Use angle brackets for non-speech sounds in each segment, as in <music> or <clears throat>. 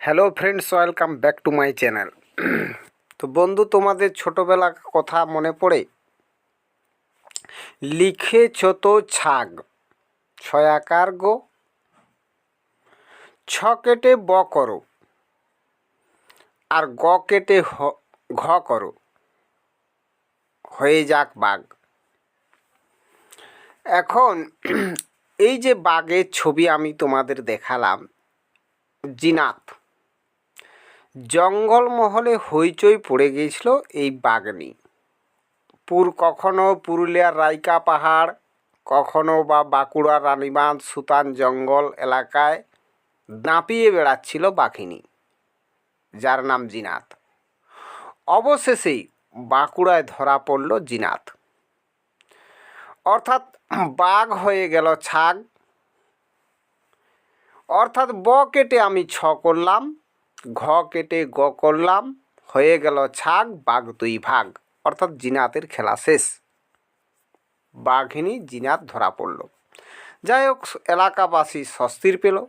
Hello friends welcome back to my channel তো বন্ধু, তোমাদের ছোটোবেলা কথা মনে পড়ে? লিখেছ তো ছাগ। ছয়াকার গো। ছ কেটে ব করো। আর গ কেটে ঘ করো। হয়ে যাক বাঘ। এখন <clears throat> এই যে বাঘের ছবি আমি তোমাদের দেখালাম জিনাত। জঙ্গলমহলে হইচই পড়ে গিয়েছিল এই বাঘ নিয়ে পুর কখনো পুরুলিয়ার রাইকা পাহাড়, কখনো বা বাঁকুড়ার রানীবাঁধ সুতান জঙ্গল এলাকায় দাঁপিয়ে বেড়াচ্ছিল বাঘিনী, যার নাম জিনাত। অবশেষেই বাঁকুড়ায় ধরা পড়ল জিনাত। অর্থাৎ বাঘ হয়ে গেল ছাগ অর্থাৎ ব কেটে আমি ছ করলাম, ঘ কেটে গ করলাম, হয়ে গেল ছাগ, বাঘ দুই ভাগ। অর্থাৎ জিনাতের খেলা শেষ। বাঘিনী জিনাত ধরা পড়ল। যাই হোক, এলাকাবাসী স্বস্তির পেল।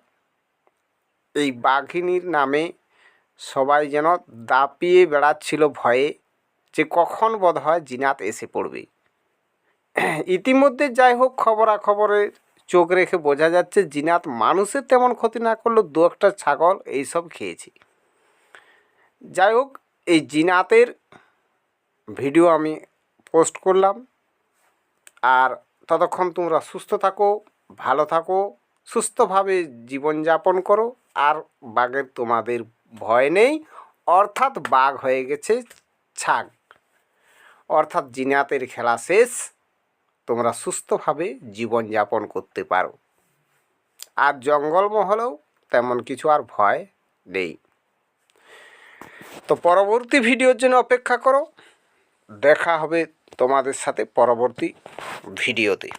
এই বাঘিনীর নামে সবাই যেন দাপিয়ে বেড়াচ্ছিল ভয়ে যে কখন বোধ হয় জিনাত এসে পড়বে। ইতিমধ্যে যাই হোক খবরাখবরে চোখ রেখে বোঝা যাচ্ছে জিনাত মানুষের তেমন ক্ষতি না করলেও দু একটা ছাগল এইসব খেয়েছি। যাই হোক, এই জিনাতের ভিডিও আমি পোস্ট করলাম। আর ততক্ষণ তোমরা সুস্থ থাকো, ভালো থাকো, সুস্থভাবে জীবনযাপন করো। আর বাঘের তোমাদের ভয় নেই, অর্থাৎ বাঘ হয়ে গেছে ছাগ। অর্থাৎ জিনাতের খেলা শেষ। তোমরা সুস্থভাবে জীবনযাপন করতে পারো। আর জঙ্গলমহলেও তেমন কিছু আর ভয় নেই। তো পরবর্তী ভিডিওর জন্য অপেক্ষা করো। দেখা হবে তোমাদের সাথে পরবর্তী ভিডিওতে।